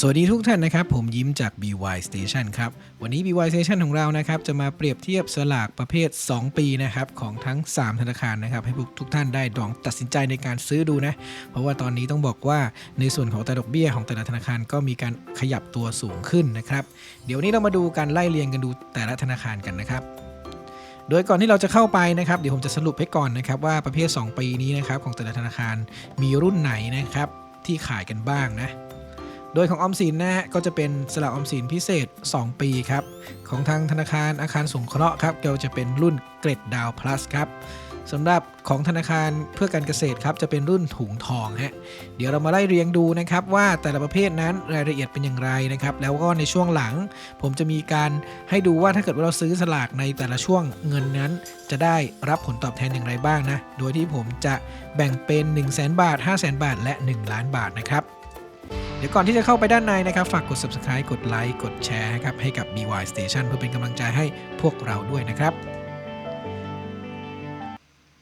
สวัสดีทุกท่านนะครับ ผมยิ้มจาก BY Station ครับ วันนี้ BY Station ของเรานะครับ จะมาเปรียบเทียบสลากประเภท 2 ปีนะครับของทั้ง 3 ธนาคารนะครับ ให้พวกทุกท่านได้ลองตัดสินใจในการซื้อดูนะ เพราะว่าตอนนี้ต้องบอกว่าในส่วนของแต่ดอกเบี้ยของแต่ละธนาคารก็มีการขยับตัวสูงขึ้นนะครับ เดี๋ยวนนี้เรามาดูการไล่เรียงกันดูแต่ละธนาคารกันนะครับโดยก่อนที่เราจะเข้าไปนะครับ เดี๋ยวผมจะสรุปให้ก่อนนะครับว่าประเภท 2 ปีนี้นะครับของแต่ละธนาคารมีรุ่นไหนนะครับที่ขายกันบ้างนะ โดยของออมสินนะฮะก็จะเป็นสลากออมสินพิเศษ 2 ปีครับ ของทางธนาคารอาคารสงเคราะห์ครับก็จะเป็นรุ่นเกรดดาวพลัสครับสำหรับของธนาคารเพื่อการเกษตรครับจะเป็นรุ่นถุงทองฮะเดี๋ยวเรามาไล่เรียงดูนะครับว่าแต่ละประเภทนั้นรายละเอียดเป็นอย่างไรนะครับแล้วก็ในช่วงหลัง ผมจะมีการให้ดูว่าถ้าเกิดว่าเราซื้อสลากในแต่ละช่วงเงินนั้น จะได้รับผลตอบแทนอย่างไรบ้างนะโดยที่ผมจะแบ่งเป็น 1 0 0 0 0แบาท 5 0 0 0 0 0 บาท และ 1 ล้านบาทนะครับ ดี๋ยวก่อนที่จะเข้าไปด้านในนะครับฝากกด subscribe กดไลค์กดแชร์ครับให้กับ BY Station เพื่อเป็นกำลังใจให้พวกเราด้วยนะครับ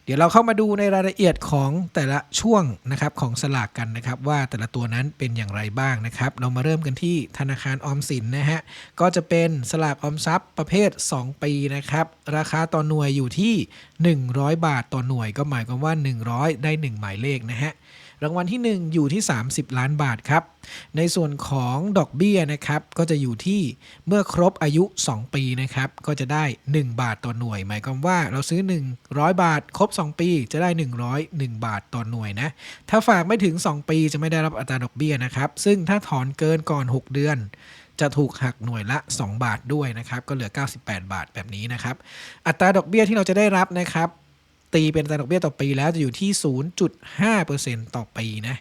เดี๋ยวเราเข้ามาดูในรายละเอียดของแต่ละช่วงนะครับของสลากกันนะครับ ว่าแต่ละตัวนั้นเป็นอย่างไรบ้างนะครับ เรามาเริ่มกันที่ธนาคารออมสินนะฮะก็จะเป็นสลากออมทรัพย์ประเภท 2 ปีนะครับ ราคาต่อหน่วยอยู่ที่ 100 บาทต่อหน่วย ก็หมายความว่า 100 ได้ 1 หมายเลขนะฮะ รางวัลที่ 1 อยู่ที่ 30 ล้านบาทครับ ในส่วนของดอกเบี้ยนะครับ ก็จะอยู่ที่เมื่อครบอายุ 2 ปีนะครับ ก็จะได้ 1 บาทต่อหน่วย หมายความว่าเราซื้อ 100 บาท ครบ 2 ปี จะได้ 101 บาทต่อหน่วยนะ ถ้าฝากไม่ถึง 2 ปีจะไม่ได้รับอัตราดอกเบี้ยนะครับ ซึ่งถ้าถอนเกินก่อน 6 เดือนจะถูกหักหน่วยละ 2 บาทด้วยนะครับ ก็เหลือ 98 บาทแบบนี้นะครับ อัตราดอกเบี้ยที่เราจะได้รับนะครับ ตีเป็นอัตราดอกเบี้ยต่อปีแล้วจะอยู่ที่ 0.5%ต่อปีนะ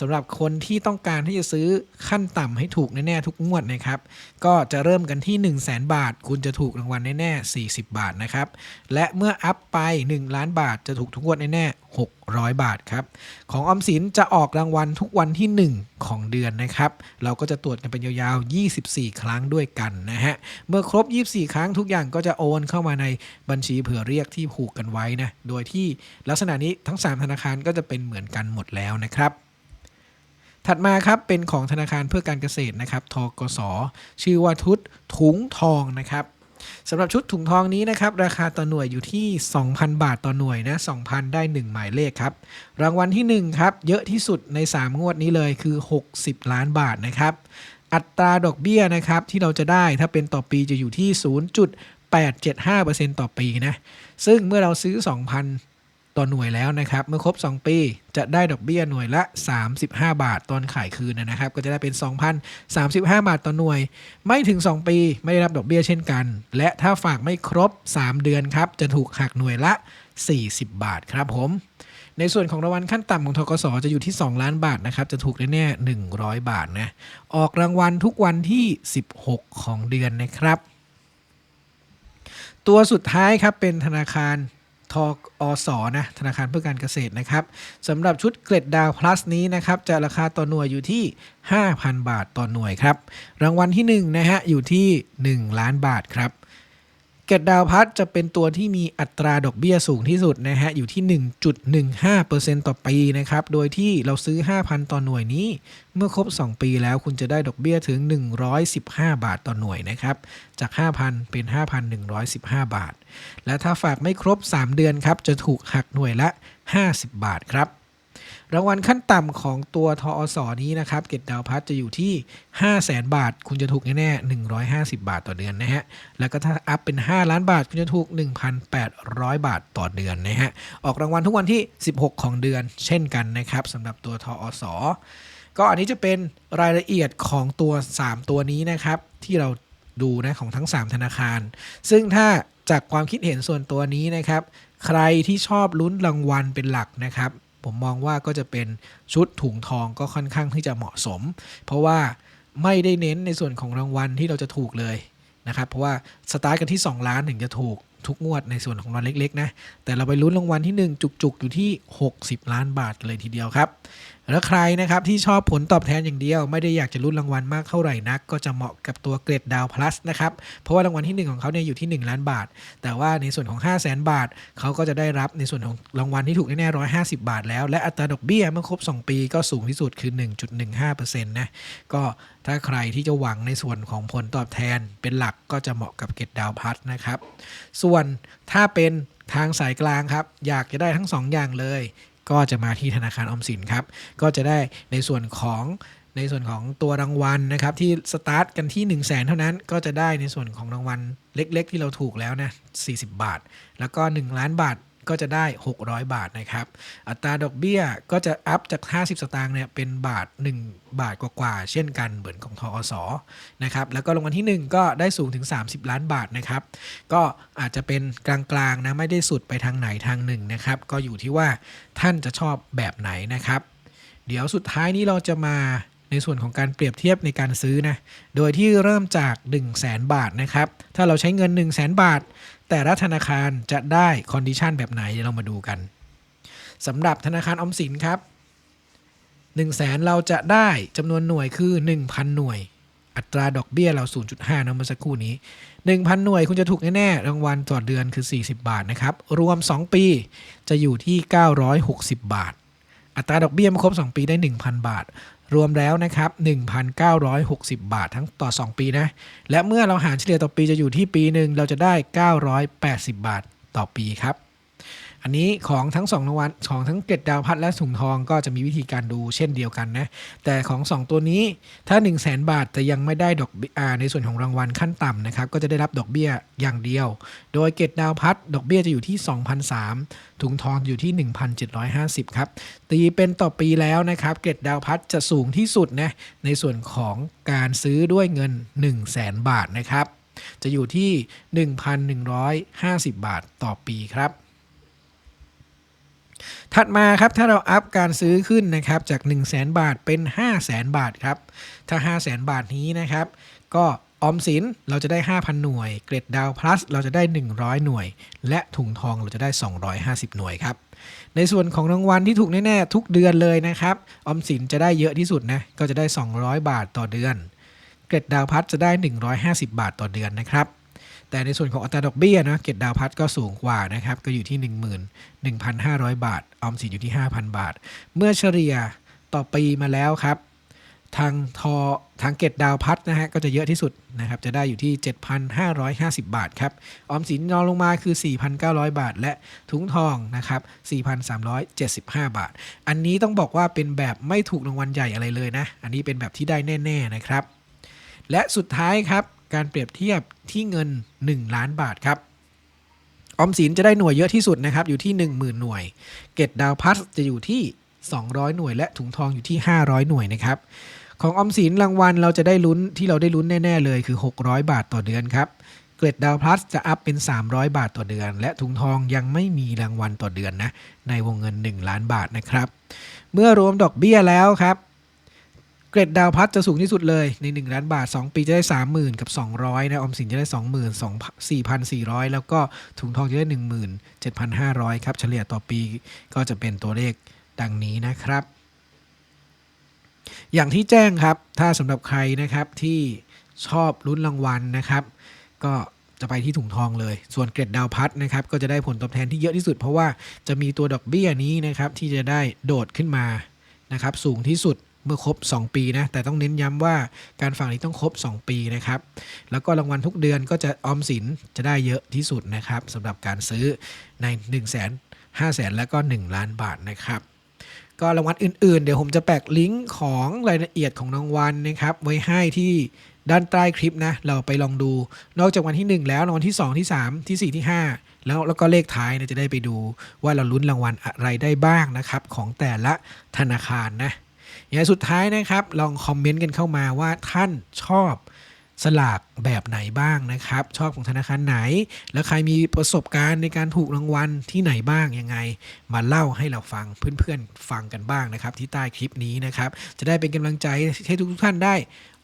สำหรับคนที่ต้องการที่จะซื้อขั้นต่ำให้ถูกแน่ๆทุกงวดนะครับ ก็จะเริ่มกันที่ 1 0 0 0 0แบาท คุณจะถูกรางวัลแน่ๆ40 บาทนะครับ และเมื่ออัพไป 1 ล้านบาทจะถูกทุกงวดแน่ๆ600 บาทครับ ของออมสินจะออกรางวัลทุกวันที่ 1 ของเดือนนะครับ เราก็จะตรวจกันเป็นยาวๆ 24 ครั้งด้วยกันนะฮะ เมื่อครบ 24 ครั้งทุกอย่างก็จะโอนเข้ามาในบัญชีเผื่อเรียกที่ผูกกันไว้นะ โดยที่ลักษณะนี้ทั้ง 3 ธนาคารก็จะเป็นเหมือนกันหมดแล้วนะครับ ถัดมาครับเป็นของธนาคารเพื่อการเกษตรนะครับทกส ชื่อว่าทุดถุงทองนะครับสำหรับชุดถุงทองนี้นะครับ ราคาต่อหน่วยอยู่ที่ 2,000 บาทต่อหน่วยนะ2,000 ได้ 1 หมายเลขครับ รางวัลที่ 1 ครับ เยอะที่สุดใน 3 งวดนี้เลยคือ 60 ล้านบาทนะครับ อัตราดอกเบี้ยนะครับที่เราจะได้ถ้าเป็นต่อปีจะอยู่ที่ 0.875%ต่อปีนะ ซึ่งเมื่อเราซื้อ 2,000 ต่อหน่วยแล้วนะครับ เมื่อครบ 2 ปี จะได้ดอกเบี้ยหน่วยละ 35 บาทตอนขายคืนนะครับ ก็จะได้เป็น 2,035 บาทต่อหน่วย ไม่ถึง 2 ปีไม่ได้รับดอกเบี้ยเช่นกัน และถ้าฝากไม่ครบ 3 เดือนครับ จะถูกหักหน่วยละ 40 บาทครับผมในส่วนของรางวัลขั้นต่ำของทกสจะอยู่ที่ 2 ล้านบาทนะครับ จะถูกแน่ๆ100 บาทนะ ออกรางวัลทุกวันที่ 16 ของเดือนนะครับ ตัวสุดท้ายครับเป็นธนาคาร ทอสนะธนาคารเพื่อการเกษตรนะครับสำหรับชุดเกรดดาว plus นี้นะครับจะราคาต่อหน่วยอยู่ที่ 5,000 บาทต่อหน่วยครับ รางวัลที่1นะฮะอยู่ที่ 1 ล้านบาทครับ เกรดดาวพัทจะเป็นตัวที่มีอัตราดอกเบี้ยสูงที่สุดนะฮะอยู่ที่ 1.15%ต่อปีนะครับ โดยที่เราซื้อ 5,000 ต่อหน่วยนี้ เมื่อครบ 2 ปีแล้วคุณจะได้ดอกเบี้ยถึง 115 บาทต่อหน่วยนะครับ จาก 5,000 เป็น 5,115 บาท และถ้าฝากไม่ครบ 3 เดือนครับ จะถูกหักหน่วยละ 50 บาทครับ รางวัลขั้นต่ำของตัวทอสนี้นะครับเกตดาวพัทจะอยู่ที่ 5 0 0แสนบาท คุณจะถูกแน่ๆ150 บาทต่อเดือนนะฮะ แล้วก็ถ้าอัพเป็น 5 ล้านบาท คุณจะถูก 1,800 บาทต่อเดือนนะฮะ ออกรางวัลทุกวันที่ 16 ของเดือน เช่นกันนะครับสำหรับตัวทอสอก็อันนี้จะเป็นรายละเอียดของตัว 3 ตัวนี้นะครับ ที่เราดูนะของทั้ง 3 ธนาคาร ซึ่งถ้าจากความคิดเห็นส่วนตัวนี้นะครับ ใครที่ชอบลุ้นรางวัลเป็นหลักนะครับ ผมมองว่าก็จะเป็นชุดถุงทองก็ค่อนข้างที่จะเหมาะสม เพราะว่าไม่ได้เน้นในส่วนของรางวัลที่เราจะถูกเลยนะครับ เพราะว่าสตาร์ทกันที่ 2 ล้านถึงจะถูกทุกงวดในส่วนของรางวัลเล็กๆนะ แต่เราไปลุ้นรางวัลที่ 1 จุกๆ อยู่ที่ 60 ล้านบาทเลยทีเดียวครับ แล้วใครนะครับที่ชอบผลตอบแทนอย่างเดียว ไม่ได้อยากจะลุ้นรางวัลมากเท่าไหร่นัก ก็จะเหมาะกับตัวเกรดดาวพลัสนะครับเพราะว่ารางวัลที่ 1 ของเขาเนี่ยอยู่ที่ 1 ล้านบาท แต่ว่าในส่วนของ 5 0 0แสนบาท เขาก็จะได้รับในส่วนของรางวัลที่ถูกแน่ๆ150บาทแล้ว และอัตราดอกเบี้ยเมื่อครบ 2 ปีก็สูงที่สุดคือ 1.15%นะก็ถ้าใครที่จะหวังในส่วนของผลตอบแทนเป็นหลักก็จะเหมาะกับเกรดดาวพลัสนะครับส่วนถ้าเป็นทางสายกลางครับ อยากจะได้ทั้งสองอย่างเลย ก็จะมาที่ธนาคารออมสินครับ ก็จะได้ในส่วนของในส่วนของตัวรางวัลนะครับที่สตาร์ทกันที่ 1 0 0 0 0แสนเท่านั้นก็จะได้ในส่วนของรางวัลเล็ก ๆ ที่เราถูกแล้วนะ40 บาท แล้วก็ 1 ล้านบาท ก็จะได้ 600 บาทนะครับ อัตราดอกเบี้ยก็จะอัพจาก 50 สตางค์เนี่ยเป็นบาท 1 บาทกว่าๆเช่นกันเหมือนของทอสนะครับแล้วก็รางวัลที่ 1 ก็ได้สูงถึง 30 ล้านบาทนะครับ ก็อาจจะเป็นกลางๆนะไม่ได้สุดไปทางไหนทางหนึ่งนะครับ ก็อยู่ที่ว่าท่านจะชอบแบบไหนนะครับ เดี๋ยวสุดท้ายนี้เราจะมาในส่วนของการเปรียบเทียบในการซื้อนะ โดยที่เริ่มจาก 1 0 0 0 0แบาทนะครับ ถ้าเราใช้เงิน 1 0 0 0 0แบาท แต่ละธนาคารจะได้คอนดิชันแบบไหนเดี๋ยวเรามาดูกันสำหรับธนาคารออมสินครับ1 0 0 0 0แสนเราจะได้จำนวนหน่วยคือ 1,000 หน่วย อัตราดอกเบี้ยเรา 0.5นะเมื่อสักครู่นี้ 1,000 หน่วยคุณจะถูกแน่ๆรางวัลต่อเดือนคือ 40 บาทนะครับ รวม 2 ปีจะอยู่ที่ 960 บาท อัตราดอกเบี้ยมาครบ 2 ปีได้ 1,000 บาท รวมแล้วนะครับ 1,960 บาททั้งต่อ 2 ปีนะ และเมื่อเราหารเฉลี่ยต่อปีจะอยู่ที่ปีหนึ่งเราจะได้ 980 บาทต่อปีครับ อันนี้ของทั้ง2รางวัลของทั้งเกล็ดดาวพัดและถุงทองก็จะมีวิธีการดูเช่นเดียวกันนะ แต่ของ 2 ตัวนี้ถ้า 1 0 0 0 0แบาทจะยังไม่ได้ดอกเบี้ยอ่าในส่วนของรางวัลขั้นต่ำนะครับ ก็จะได้รับดอกเบี้ยอย่างเดียว โดยเกล็ดดาวพัดดอกเบี้ยจะอยู่ที่ 2,003ถุงทองอยู่ที่ 1,750 ครับ ตีเป็นต่อปีแล้วนะครับ เกล็ดดาวพัดจะสูงที่สุดนะในส่วนของการซื้อด้วยเงิน 1 0 0 0 0แบาทนะครับจะอยู่ที่ 1,150 บาทต่อปีครับ ถัดมาครับถ้าเราอัพการซื้อขึ้นนะครับจาก 1 0 0 0 0แบาทเป็น 5 0 0แสนบาทครับ ถ้า 5 0 0แสนบาทนี้นะครับ ก็ออมสินเราจะได้ 5,000 หน่วย เกรดดาวพลัสเราจะได้ 100 หน่วย และถุงทองเราจะได้ 250 หน่วยครับ ในส่วนของรางวัลที่ถูกแน่ๆทุกเดือนเลยนะครับ ออมสินจะได้เยอะที่สุดนะ ก็จะได้ 200 บาทต่อเดือน เกรดดาวพัดจะได้ 150 บาทต่อเดือนนะครับ แต่ในส่วนของอัตราดอกเบี้ยนะเกรดดาวพัดก็สูงกว่านะครับ ก็อยู่ที่ 11,500 บาท ออมสินอยู่ที่ 5,000 บาท เมื่อเฉลี่ยต่อปีมาแล้วครับ ทางทอทางเกตดาวพัดนะฮะก็จะเยอะที่สุดนะครับ จะได้อยู่ที่ 7,550 บาทครับ ออมสินรองลงมาคือ 4,900 บาท และถุงทองนะครับ 4,375 บาท อันนี้ต้องบอกว่าเป็นแบบไม่ถูกรางวัลใหญ่อะไรเลยนะ อันนี้เป็นแบบที่ได้แน่ ๆนะครับ และสุดท้ายครับ การเปรียบเทียบที่เงิน 1 ล้านบาทครับ ออมสินจะได้หน่วยเยอะที่สุดนะครับ อยู่ที่ 10,000 หน่วย เกตดาวพัสจะอยู่ที่ 200 หน่วย และถุงทองอยู่ที่ 500 หน่วยนะครับ ของออมสินรางวัลเราจะได้ลุ้นที่เราได้ลุ้นแน่ ๆ เลยคือ 600 บาทต่อเดือนครับเกรดดาวพลัสจะอัพเป็น 300 บาทต่อเดือน และถุงทองยังไม่มีรางวัลต่อเดือนนะ ในวงเงิน 1 ล้านบาทนะครับ เมื่อรวมดอกเบี้ยแล้วครับ เกรดดาวพัดจะสูงที่สุดเลยใน 1 ล้านบาท 2 ปีจะได้ 30,000 กับ 200 นะ ออมสินจะได้ 20,000 4,400 แล้วก็ถุงทองจะได้ 17,500 ครับ เฉลี่ยต่อปีก็จะเป็นตัวเลขดังนี้นะครับ อย่างที่แจ้งครับ ถ้าสำหรับใครนะครับที่ชอบลุ้นรางวัลนะครับ ก็จะไปที่ถุงทองเลย ส่วนเกรดดาวพัดนะครับก็จะได้ผลตอบแทนที่เยอะที่สุด เพราะว่าจะมีตัวดอกเบี้ยนี้นะครับที่จะได้โดดขึ้นมานะครับสูงที่สุด เมื่อครบ 2 ปีนะ แต่ต้องเน้นย้ำว่าการฝากนี้ต้องครบ 2 ปีนะครับ แล้วก็รางวัลทุกเดือนก็จะออมสินจะได้เยอะที่สุดนะครับสำหรับการซื้อใน 1 0 0 0 0 0 5 0 0 0 0 แล้วก็ 1 ล้านบาทนะครับก็รางวัลอื่นๆ เดี๋ยวผมจะแปะลิงก์ของรายละเอียดของรางวัลนะครับ ไว้ให้ที่ด้านใต้คลิปนะ เราไปลองดู นอกจากวันที่ 1 แล้วรางวัลที่ 2 ที่ 3 ที่ 4 ที่ 5 แล้วแล้วก็เลขท้ายนี่ยจะได้ไปดูว่าเราลุ้นรางวัลอะไรได้บ้างนะครับ ของแต่ละธนาคารนะ อย่างสุดท้ายนะครับ ลองคอมเมนต์กันเข้ามาว่าท่านชอบสลากแบบไหนบ้างนะครับ ชอบของธนาคารไหน แล้วใครมีประสบการณ์ในการถูกรางวัลที่ไหนบ้างยังไง มาเล่าให้เราฟังเพื่อนๆฟังกันบ้างนะครับ ที่ใต้คลิปนี้นะครับ จะได้เป็นกำลังใจให้ทุกท่านได้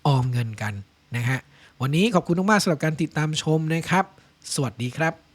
ออมเงินกันนะฮะวันนี้ขอบคุณมากๆสำหรับการติดตามชมนะครับ สวัสดีครับ